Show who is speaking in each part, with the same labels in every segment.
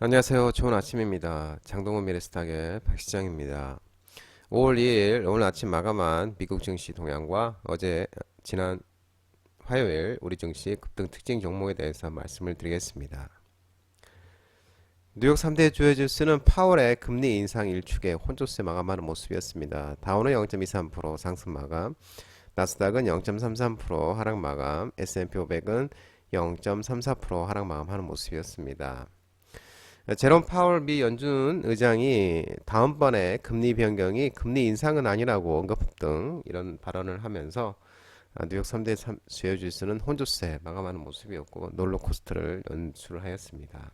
Speaker 1: 안녕하세요. 좋은 아침입니다. 장동원 미래스탁의 박시장입니다. 5월 2일 오늘 아침 마감한 미국 증시 동향과 어제 지난 화요일 우리 증시 급등 특징 종목에 대해서 말씀을 드리겠습니다. 뉴욕 3대 주요 지수는 파월의 금리 인상 일축에 혼조세 마감하는 모습이었습니다. 다우는 0.23% 상승 마감, 나스닥은 0.33% 하락 마감, S&P 500은 0.34% 하락 마감하는 모습이었습니다. 제롬 파월 미 연준 의장이 다음번에 금리 변경이 금리 인상은 아니라고 언급 등 이런 발언을 하면서 아, 뉴욕 3대 수요 지수는 혼조세 마감하는 모습이었고 롤러코스터를 연출하였습니다.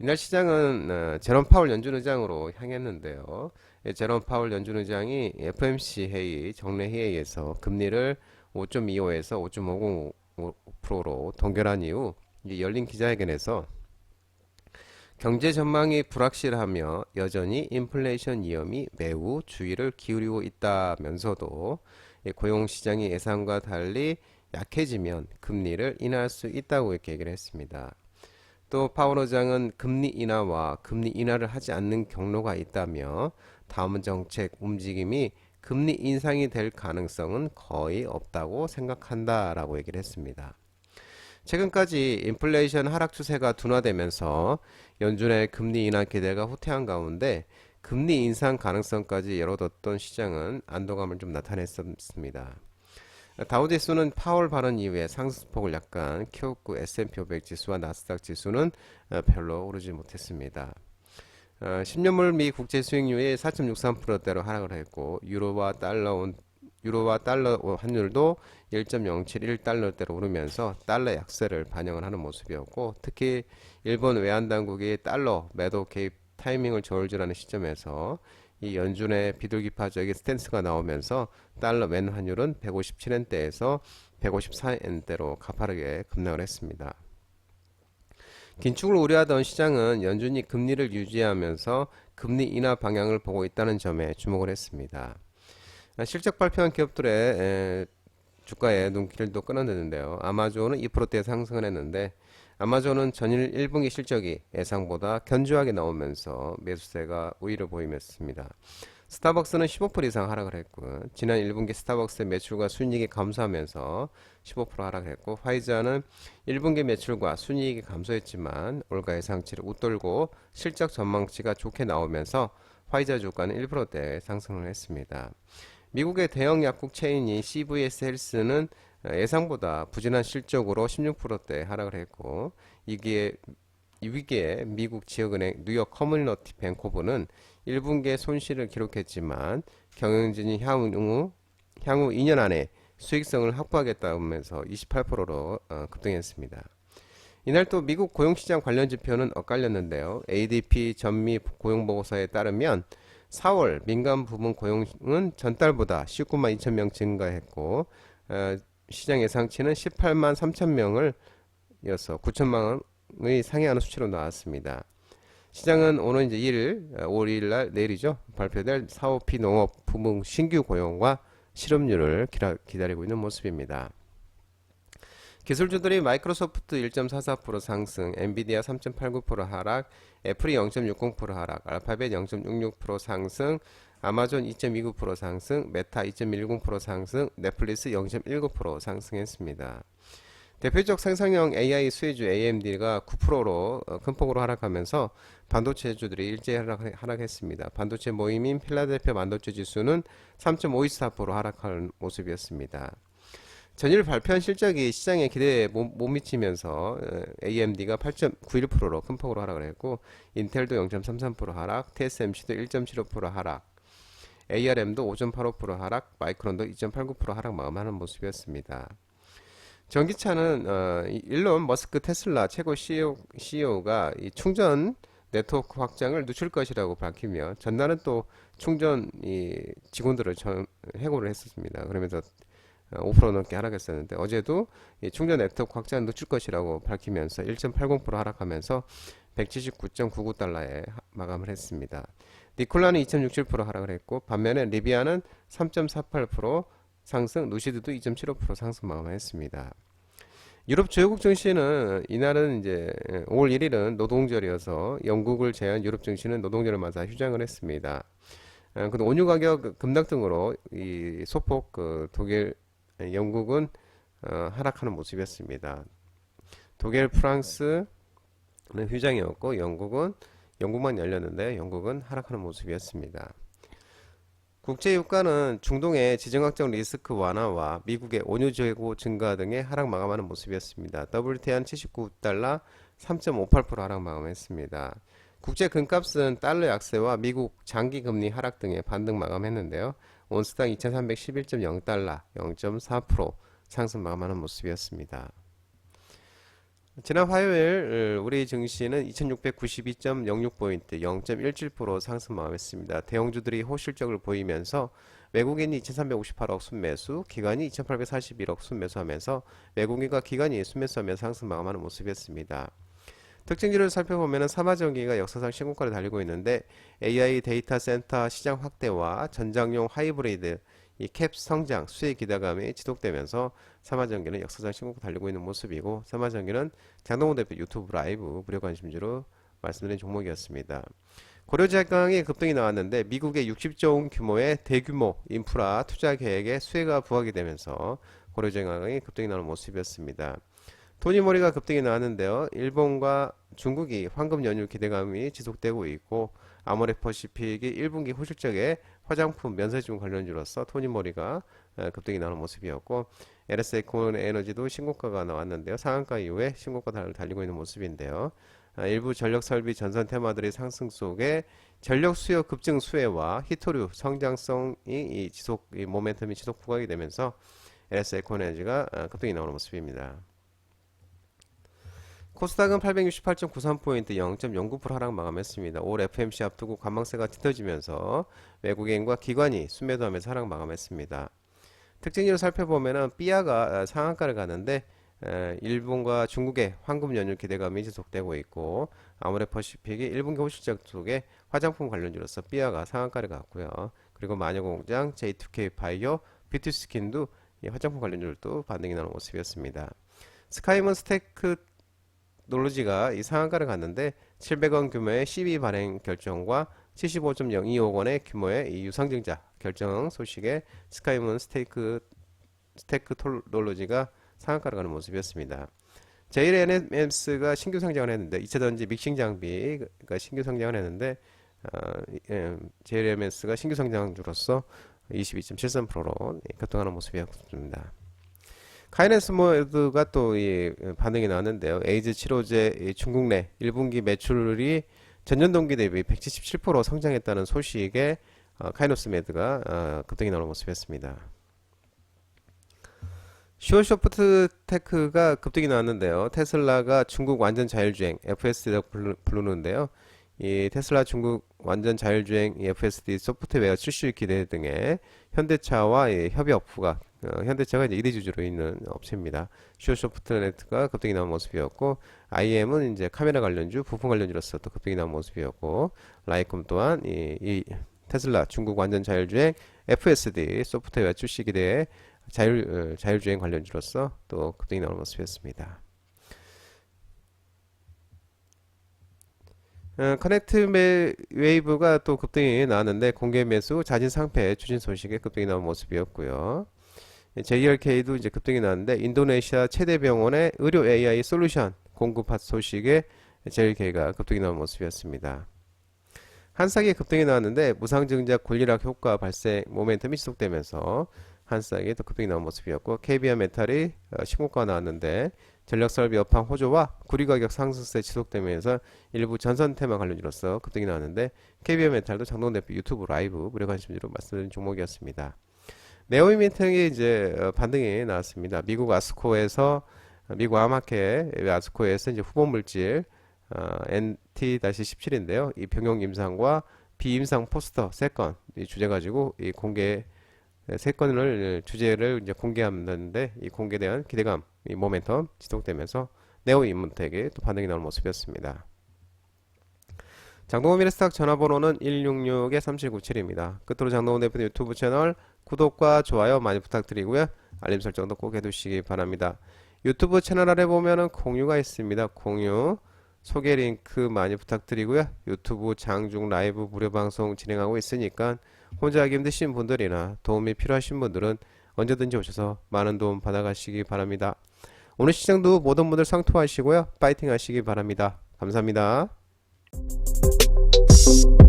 Speaker 1: 이날 시장은 어, 제롬 파월 연준 의장으로 향했는데요. 예, 제롬 파월 연준 의장이 FMC 회의 정례 회의에서 금리를 5.25에서 5.50%로 동결한 이후 열린 기자회견에서 경제 전망이 불확실하며 여전히 인플레이션 위험이 매우 주의를 기울이고 있다면서도 고용 시장이 예상과 달리 약해지면 금리를 인하할 수 있다고 이렇게 얘기를 했습니다. 또 파월 의장은 금리 인하와 금리 인하를 하지 않는 경로가 있다며 다음 정책 움직임이 금리 인상이 될 가능성은 거의 없다고 생각한다라고 얘기를 했습니다. 최근까지 인플레이션 하락 추세가 둔화되면서 연준의 금리 인하 기대가 후퇴한 가운데 금리 인상 가능성까지 열어뒀던 시장은 안도감을 좀 나타냈습니다. 다우지수는 파월 발언 이후에 상승폭을 약간 키웠고 S&P 500 지수와 나스닥 지수는 별로 오르지 못했습니다. 10년물 미 국제 수익률이 4.63%대로 하락을 했고 유로와 달러 유로와 달러 환율도 1.071달러대로 오르면서 달러 약세를 반영을 하는 모습이었고 특히 일본 외환 당국이 달러 매도 개입 타이밍을 저울질하는 시점에서 이 연준의 비둘기파적인 스탠스가 나오면서 달러 맨 환율은 157엔대에서 154엔대로 가파르게 급락을 했습니다. 긴축을 우려하던 시장은 연준이 금리를 유지하면서 금리 인하 방향을 보고 있다는 점에 주목을 했습니다. 실적 발표한 기업들의 주가에 눈길도 끊어내는데요. 아마존은 2%대 상승을 했는데 아마존은 전일 1분기 실적이 예상보다 견조하게 나오면서 매수세가 우위를 보이면습니다. 스타벅스는 15% 이상 하락을 했고 지난 1분기 스타벅스의 매출과 순이익이 감소하면서 15% 하락했고 화이자는 1분기 매출과 순이익이 감소했지만 올가 예상치를 웃돌고 실적 전망치가 좋게 나오면서 화이자 주가는 1%대 상승을 했습니다. 미국의 대형 약국 체인인 CVS 헬스는 예상보다 부진한 실적으로 16%대 하락을 했고 이기에 이 위기에 미국 지역은행 뉴욕 커뮤니티 뱅코브는 1분기에 손실을 기록했지만 경영진이 향후 향후 2년 안에 수익성을 확보하겠다면서 28%로 어, 급등했습니다. 이날 또 미국 고용시장 관련 지표는 엇갈렸는데요. ADP 전미 고용보고서에 따르면 4월 민간 부문 고용은 전달보다 19만 2천 명 증가했고 어, 시장 예상치는 18만 3천 명을 이어서 9천만 원의 상회하는 수치로 나왔습니다. 시장은 오늘 이제 1일 5월 2일 날 내일이죠 발표될 사오피 농업 부문 신규 고용과 실업률을 기다리고 있는 모습입니다. 기술주들이 마이크로소프트 1.44% 상승, 엔비디아 3.89% 하락, 애플이 0.60% 하락, 알파벳 0.66% 상승, 아마존 2.29% 상승, 메타 2.10% 상승, 넷플릭스 0.19% 상승했습니다. 대표적 생성형 AI 수혜주 AMD가 9%로 어, 큰 폭으로 하락하면서 반도체주들이 일제히 하락, 했습니다 반도체 모임인 필라델피아 반도체 지수는 3.524% 하락한 모습이었습니다. 전일 발표한 실적이 시장의 기대에 못, 못 미치면서 AMD가 8.91%로 큰 폭으로 하락을 했고 인텔도 0.33% 하락, TSMC도 1.75% 하락, ARM도 5.85% 하락, 마이크론도 2.89% 하락 마감하는 모습이었습니다. 전기차는 어, 일론 머스크 테슬라 최고 CEO, CEO가 이 충전 네트워크 확장을 늦출 것이라고 밝히며 전날은 또 충전 이 직원들을 전, 해고를 했었습니다. 그러면서 5% 넘게 하락했었는데 어제도 충전 네트워크 확장을 늦출 것이라고 밝히면서 1.80% 하락하면서 179.99달러에 마감을 했습니다. 니콜라는 2.67% 하락을 했고 반면에 리비아는 3.48% 상승, 누시드도 2.75% 상승 마감을 했습니다. 유럽 주요국 증시는 이날은 이제 5월 1일은 노동절이어서 영국을 제한 유럽 증시는 노동절을 맞아 휴장을 했습니다. 어, 근데 원유 가격 급락 등으로 이 소폭 그 독일, 영국은 어, 하락하는 모습이었습니다. 독일, 프랑스는 휴장이었고 영국은 영국만 열렸는데 영국은 하락하는 모습이었습니다. 국제 유가는 중동의 지정학적 리스크 완화와 미국의 원유 재고 증가 등의 하락 마감하는 모습이었습니다. WTI는 79달러 3.58% 하락 마감했습니다. 국제 금값은 달러 약세와 미국 장기 금리 하락 등의 반등 마감했는데요. 온스당 2311.0달러 0.4% 상승 마감하는 모습이었습니다. 지난 화요일 어, 우리 증시는 2692.06포인트 0.17% 상승 마감했습니다. 대형주들이 호실적을 보이면서 외국인이 2358억 순매수, 기관이 2841억 순매수하면서 외국인과 기관이 순매수하며 상승 마감하는 모습이었습니다. 특징들을 살펴보면 사마전기가 역사상 신고가를 달리고 있는데 AI 데이터 센터 시장 확대와 전장용 하이브리드 이 캡 성장 수익 기대감이 지속되면서 삼화전기는 역사상 신고가 달리고 있는 모습이고 삼화전기는 장동호 대표 유튜브 라이브 무료 관심주로 말씀드린 종목이었습니다. 고려제강이 급등이 나왔는데 미국의 60조 원 규모의 대규모 인프라 투자 계획에 수혜가 부각이 되면서 고려제강이 급등이 나오는 모습이었습니다. 토니모리가 급등이 나왔는데요. 일본과 중국이 황금 연휴 기대감이 지속되고 있고 아모레퍼시픽이 1분기 호실적에 화장품 면세점 관련주로서 토니모리가 어, 급등이 나오는 모습이었고 LS에콘 에너지도 신고가가 나왔는데요. 상한가 이후에 신고가 달리고 있는 모습인데요. 아, 일부 전력 설비 전선 테마들의 상승 속에 전력 수요 급증 수혜와 히토류 성장성이 지속 이 모멘텀이 지속 부각이 되면서 LS에콘 에너지가 어, 급등이 나오는 모습입니다. 코스닥은 868.93포인트 0.09% 하락 마감했습니다. 올 FMC 앞두고 관망세가 짙어지면서 외국인과 기관이 순매도하면서 하락 마감했습니다. 특징으로 살펴보면 삐아가 상한가를 가는데 일본과 중국의 황금 연휴 기대감이 지속되고 있고 아모레퍼시픽이 1분기 호실적 속에 화장품 관련주로서 삐아가 상한가를 갔고요. 그리고 마녀공장, J2K 바이오, 뷰티스킨도 화장품 관련주도 반등이 나는 모습이었습니다. 스카이문 스테이 크 놀로지가 이 상한가를 갔는데 700원 규모의 CB 발행 결정과 75.02억 원의 규모의 이 유상증자 결정 소식에 스카이문 스테이크 스테이크 톨놀로지가 상한가를 가는 모습이었습니다. JLNMS가 신규 상장을 했는데 2차 전지 믹싱 장비가 신규 상장을 했는데 어, 예, JLNMS가 신규 상장주로서 22.73%로 급등하는 모습이었습니다. 카이네스모드가 또 이 반응이 나왔는데요. 에이즈 치료제 중국 내 1분기 매출이 전년 동기 대비 177% 성장했다는 소식에 어, 카이노스메드가 어, 급등이 나오는 모습이었습니다. 슈어소프트 테크가 급등이 나왔는데요. 테슬라가 중국 완전 자율주행 FSD라고 부르는데요. 이 테슬라 중국 완전 자율주행 FSD 소프트웨어 출시 기대 등의 현대차와 협의 업부가 어, 현대차가 이제 1위 주주로 있는 업체입니다. 슈어소프트네트가 급등이 나온 모습이었고, IM은 이제 카메라 관련주, 부품 관련주로서 또 급등이 나온 모습이었고, 라이콤 또한 이, 이 테슬라 중국 완전 자율주행 FSD 소프트웨어 출시 기대에 자율 어, 자율주행 관련주로서 또 급등이 나온 모습이었습니다. 어, 커넥트 웨이브가 또 급등이 나왔는데 공개 매수 자진 상패 추진 소식에 급등이 나온 모습이었고요. JRK도 이제 급등이 나왔는데 인도네시아 최대 병원의 의료 AI 솔루션 공급 소식에 JRK가 급등이 나온 모습이었습니다. 한싹이 급등이 나왔는데 무상증자 권리락 효과 발생 모멘텀이 지속되면서 한싹이 또 급등이 나온 모습이었고 KBR 메탈이 어, 신고가 나왔는데 전력설비 업황 호조와 구리 가격 상승세 지속되면서 일부 전선 테마 관련주로서 급등이 나왔는데 KBR 메탈도 장동 대표 유튜브 라이브 무료 관심주로 말씀드린 종목이었습니다. 네오이미팅이 이제 어, 반등이 나왔습니다. 미국 아스코에서 미국 아마케 아스코에서 이제 후보 물질 어, NT-17인데요. 이 병용 임상과 비임상 포스터 세건 주제 가지고 이 공개 세 건을 주제를 이제 공개하는데 이 공개된 기대감, 이 모멘텀 지속되면서 네오 인문텍이 또 반응이 나오는 모습이었습니다. 장동호 미래스탁 전화번호는 166-3797입니다. 끝으로 장동호 대표 유튜브 채널 구독과 좋아요 많이 부탁드리고요. 알림 설정도 꼭 해두시기 바랍니다. 유튜브 채널 아래 보면은 공유가 있습니다. 공유. 소개 링크 많이 부탁드리고요. 유튜브 장중 라이브 무료 방송 진행하고 있으니까 혼자 하기 힘드신 분들이나 도움이 필요하신 분들은 언제든지 오셔서 많은 도움 받아가시기 바랍니다. 오늘 시장도 모든 분들 상투하시고요. 파이팅 하시기 바랍니다. 감사합니다. Peace.